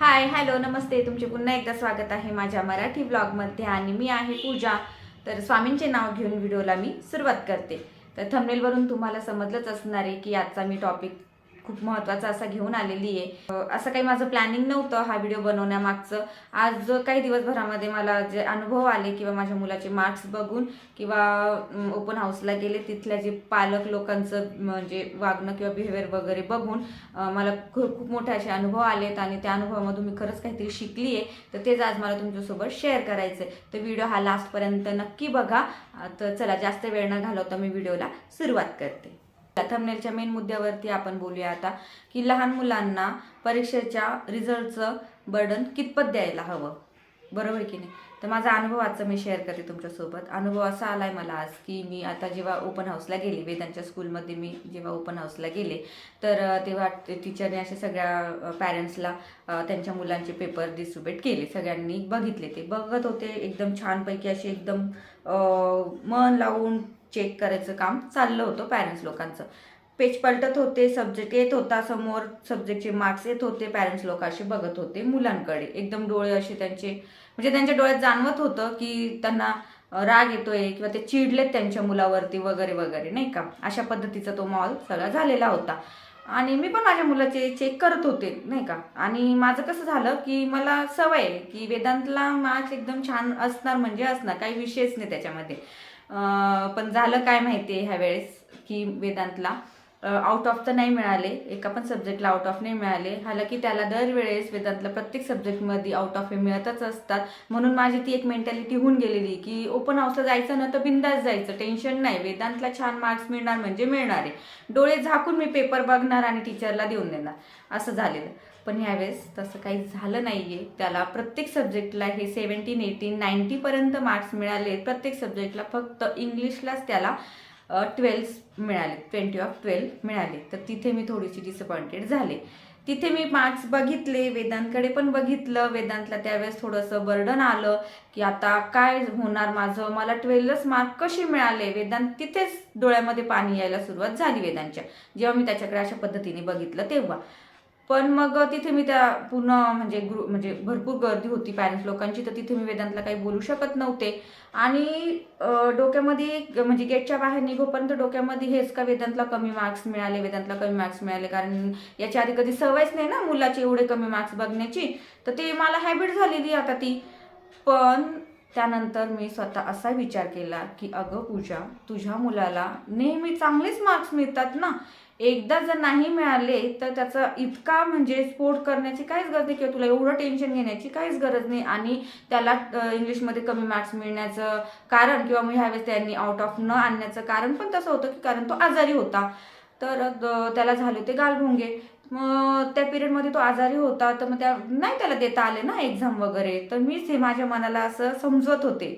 Hi hello नमस्ते. तुमचे पुन्हा एकदा स्वागत आहे माझ्या मराठी ब्लॉगमध्ये आणि मी आहे पूजा. तर स्वामींचे नाव घेऊन व्हिडिओला मी सुरुवात करते. तर थंबनेलवरून तुम्हाला समजलंच असणार आहे की आजचा मी टॉपिक खूप महत्त्वाचा असा घेऊन आलेली आहे. असं काही माझं प्लॅनिंग नव्हतं हा व्हिडिओ बनवण्यामागचं. आज काही दिवसभरामध्ये मला जे अनुभव आले किंवा माझ्या मुलाचे मार्क्स बघून किंवा ओपन हाऊसला गेले तिथल्या जे पालक लोकांचं म्हणजे वागणं किंवा बिहेवियर वगैरे बघून मला खूप खूप मोठे असे अनुभव आलेत आणि त्या अनुभवामधून मी खरंच काहीतरी शिकली आहे. तर तेच आज मला तुमच्यासोबत शेअर करायचं आहे तर व्हिडिओ हा लास्टपर्यंत नक्की बघा. तर चला जास्त वेळ न घालवता मी व्हिडिओला सुरुवात करते. थंबनेलच्या मेन मुद्द्यावरती आपण बोलूया आता की लहान मुलांना परीक्षेच्या रिझल्टचं बर्डन कितपत द्यायला हवं? बरोबर की नाही? तर माझा अनुभव आजचा मी शेअर करते तुमच्यासोबत. अनुभव असा आला आहे मला आज की मी आता जेव्हा ओपन हाऊसला गेले वेदांच्या स्कूलमध्ये मी जेव्हा ओपन हाऊसला गेले तर तेव्हा टीचरने असे सगळ्या पॅरेंट्सला त्यांच्या मुलांचे पेपर डिस्ट्रीब्युट केले. सगळ्यांनी बघितले ते. बघत होते एकदम छानपैकी असे एकदम मन लावून चेक करायचं काम चाललं होतं पॅरेंट्स लोकांचं. पेज पलटत होते सब्जेक्ट येत होता समोर सब्जेक्टचे मार्क्स येत होते पॅरेंट्स लोक असे बघत होते मुलांकडे. एकदम डोळे असे त्यांचे म्हणजे त्यांच्या डोळ्यात जाणवत होतं की त्यांना राग येतोय किंवा ते चिडलेत त्यांच्या मुलावरती वगैरे वगैरे नाही का? अशा पद्धतीचा तो मॉल सगळा झालेला होता. आणि मी पण माझ्या मुलाचे चेक करत होते नाही का? आणि माझं कसं झालं की मला सवय आहे की वेदांतला मार्क्स एकदम छान असणार म्हणजे असणार काही विषयच नाही त्याच्यामध्ये. पण झालं काय माहिती आहे ह्या वेळेस की वेदांतला. आउट ऑफ तर नाही मिळाले एका पण सब्जेक्टला आउट ऑफ नाही मिळाले. हालांकी त्याला दरवेळेस वेदांतला प्रत्येक सब्जेक्टमध्ये आउट ऑफ हे मिळतच असतात. म्हणून माझी ती एक मेंटॅलिटी होऊन गेलेली की ओपन हाऊसला जायचं ना तर बिंदास जायचं टेन्शन नाही. वेदांतला छान मार्क्स मिळणार म्हणजे मिळणार. आहे डोळे झाकून मी पेपर बघणार आणि टीचरला देऊन देणार. असं झालेलं. पण ह्यावेळेस तसं काही झालं नाही आहे त्याला प्रत्येक सब्जेक्टला हे सेवन्टीन एटीन नाईन्टीपर्यंत मार्क्स मिळाले. प्रत्येक सब्जेक्टला फक्त इंग्लिशलाच त्याला ट्वेल्व मिळाले. ट्वेंटी ऑफ ट्वेल्व मिळाले. तर तिथे मी थोडीशी डिसअपॉइंटेड झाले. तिथे मी मार्क्स बघितले. वेदांतकडे पण बघितलं. वेदांतला त्यावेळेस थोडंसं बर्डन आलं की आता काय होणार माझं? मला ट्वेल्वच मार्क कसे मिळाले? वेदांत तिथेच डोळ्यामध्ये पाणी यायला सुरुवात झाली वेदांच्या जेव्हा मी त्याच्याकडे अशा पद्धतीने बघितलं तेव्हा. पण मग तिथे मी त्या पूर्ण म्हणजे ग्रु म्हणजे भरपूर गर्दी होती पॅरेंट्स लोकांची तर तिथे मी वेदांतला काही बोलू शकत नव्हते. आणि डोक्यामध्ये म्हणजे गेटच्या बाहेर निघोपर्यंत डोक्यामध्ये हेच का वेदांतला कमी मार्क्स मिळाले वेदांतला कमी मार्क्स मिळाले? कारण याच्या आधी कधी सवयच नाही ना मुलाचे एवढे कमी मार्क्स बघण्याची. तर ते मला हॅबिट झालेली आता ती. पण त्यानंतर मी स्वतः असा विचार केला की अगं पूजा तुझ्या मुलाला नेहमी चांगलेच मार्क्स मिळतात ना? एकदा जर नाही मिळाले तर त्याचा इतका म्हणजे स्पोर्ट करण्याची काहीच गरज नाही किंवा तुला एवढं टेन्शन घेण्याची काहीच गरज नाही आणि त्याला इंग्लिशमध्ये कमी मार्क्स मिळण्याचं कारण किंवा मग ह्यावेळेस त्यांनी आउट ऑफ न आणण्याचं कारण पण तसं होतं की कारण तो आजारी होता. तर त्याला झाले होते गालभोंगे. मग त्या पिरियडमध्ये तो आजारी होता तर मग त्या नाही त्याला देता आले ना एक्झाम वगैरे. तर मीच हे माझ्या मनाला असं समजवत होते.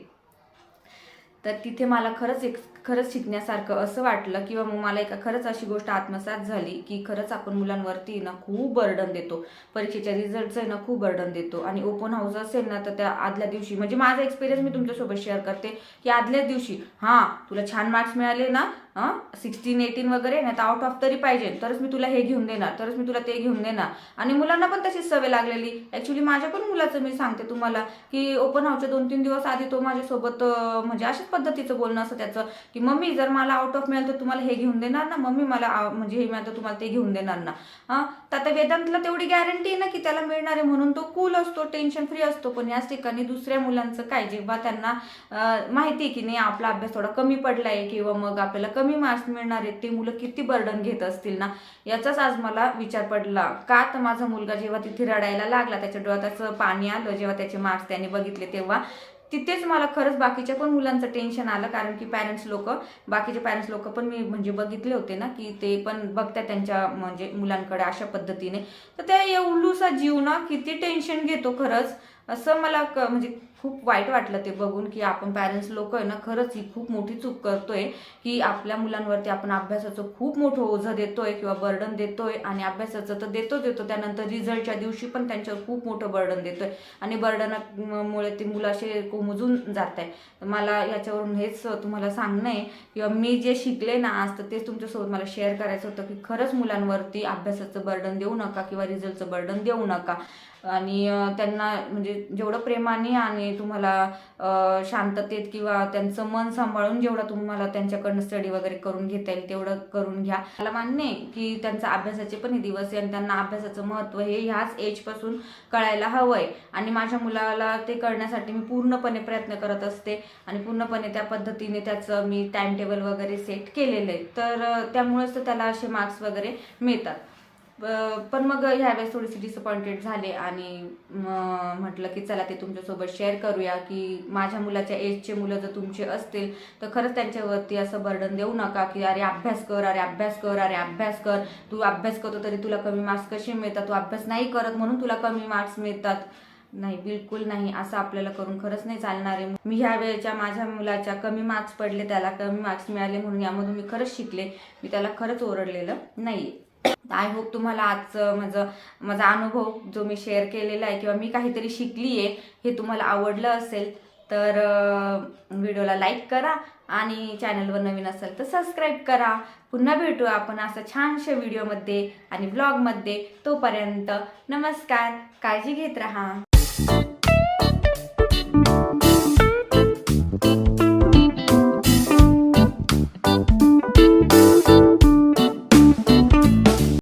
तर तिथे मला खरंच एक खरंच शिकण्यासारखं असं वाटलं किंवा मग मला एका खरंच अशी गोष्ट आत्मसात झाली की खरंच आपण मुलांवरती ना खूप बर्डन देतो. परीक्षेच्या रिझल्टचं आहे ना खूप बर्डन देतो. आणि ओपन हाऊस असेल ना तर त्या आदल्या दिवशी म्हणजे माझा एक्सपिरियन्स मी तुमच्यासोबत शेअर करते की आदल्याच दिवशी हां तुला छान मार्क्स मिळाले ना हां सिक्स्टीन एटीन वगैरे ना तर आउट ऑफ तरी पाहिजे. तरच मी तुला हे घेऊन देणार तरच मी तुला ते घेऊन देणार. आणि मुलांना पण तशीच सवय लागलेली. ॲक्च्युली माझ्या पण मुलाचं मी सांगते तुम्हाला की ओपन हाऊसच्या दोन तीन दिवस आधी तो माझ्यासोबत म्हणजे अशाच पद्धतीचं बोलणं असं त्याचं की मम्मी जर मला आउट ऑफ मिळालं तर तुम्हाला हे घेऊन देणार ना? मम्मी मला म्हणजे हे मिळालं तर तुम्हाला ते घेऊन देणार ना? हां? तर आता वेदांतला तेवढी गॅरंटी आहे ना की त्याला मिळणार आहे म्हणून तो कूल असतो टेन्शन फ्री असतो. पण याच ठिकाणी दुसऱ्या मुलांचं काय? जेव्हा त्यांना माहिती आहे की नाही आपला अभ्यास थोडा कमी पडलाय किंवा मग आपल्याला कमी मार्क्स मिळणार आहेत ते मुलं किती बर्डन घेत असतील ना? याचाच आज मला विचार पडला. का तर माझा मुलगा जेव्हा तिथे रडायला लागला त्याच्या डोळ्यात असं पाणी आलं जेव्हा त्याचे मार्क्स त्याने बघितले तेव्हा तिथेच मला खरंच बाकीच्या पण मुलांचं टेन्शन आलं कारण की पॅरेंट्स लोक बाकीचे पॅरेंट्स लोक पण मी म्हणजे बघितले होते ना की ते पण बघतात त्यांच्या म्हणजे मुलांकडे अशा पद्धतीने. तर त्या एवढूसा जीव ना किती टेन्शन घेतो खरंच. असं मला क- म्हणजे खूप वाईट वाटलं ते बघून की आपण पॅरेंट्स लोक आहे ना खरंच ही खूप मोठी चूक करतोय की आपल्या मुलांवरती आपण अभ्यासाचं खूप मोठं ओझं देतोय किंवा बर्डन देतोय आणि अभ्यासाचं तर देतो देतो. त्यानंतर रिझल्टच्या दिवशी पण त्यांच्यावर खूप मोठं बर्डन देतोय आणि बर्डनामुळे ते मुलं असे कोमजून जात आहे मला याच्यावरून हेच तुम्हाला सांगणं आहे किंवा मी जे शिकले ना आज तर तेच तुमच्यासोबत मला शेअर करायचं होतं की खरंच मुलांवरती अभ्यासाचं बर्डन देऊ नका किंवा रिझल्टचं बर्डन देऊ नका. आणि त्यांना म्हणजे जेवढं प्रेमाने आणि तुम्हाला शांततेत किंवा त्यांचं मन सांभाळून जेवढं तुम्हाला त्यांच्याकडनं स्टडी वगैरे करून घेता येईल तेवढं करून घ्या. मला मान्य आहे की त्यांचा अभ्यासाचे पण हे दिवस आहे आणि त्यांना अभ्यासाचं महत्त्व हे ह्याच एजपासून कळायला हवं आहे आणि माझ्या मुलाला ते करण्यासाठी मी पूर्णपणे प्रयत्न करत असते आणि पूर्णपणे त्या पद्धतीने त्याचं मी टाइम टेबल वगैरे सेट केलेलं आहे. तर त्यामुळेच तर त्याला असे मार्क्स वगैरे मिळतात. पण मग ह्यावेळेस थोडीशी डिसअपॉइंटेड झाले आणि म्हटलं की चला ते तुमच्यासोबत शेअर करूया की माझ्या मुलाच्या एजचे मुलं जर तुमचे असतील तर खरंच त्यांच्यावरती असं बर्डन देऊ नका की अरे अभ्यास कर अरे अभ्यास कर अरे अभ्यास कर. तू अभ्यास करतो तरी तुला कमी मार्क्स कसे मिळतात? तू अभ्यास नाही करत म्हणून तुला कमी मार्क्स मिळतात. नाही बिलकुल नाही. असं आपल्याला करून खरंच नाही चालणार आहे. मी ह्या वेळेच्या माझ्या मुलाच्या कमी मार्क्स पडले त्याला कमी मार्क्स मिळाले म्हणून यामधून मी खरंच शिकले. मी त्याला खरंच ओरडलेलं नाही आय होप तुम्हाला आजचं माझं माझा अनुभव जो मी शेअर केलेला आहे किंवा मी काहीतरी शिकली आहे हे तुम्हाला आवडलं असेल तर व्हिडिओला लाईक करा आणि चॅनलवर नवीन असेल तर सबस्क्राईब करा. पुन्हा भेटू आपण असं छानशा व्हिडिओमध्ये आणि ब्लॉगमध्ये तोपर्यंत नमस्कार काळजी घेत राहा.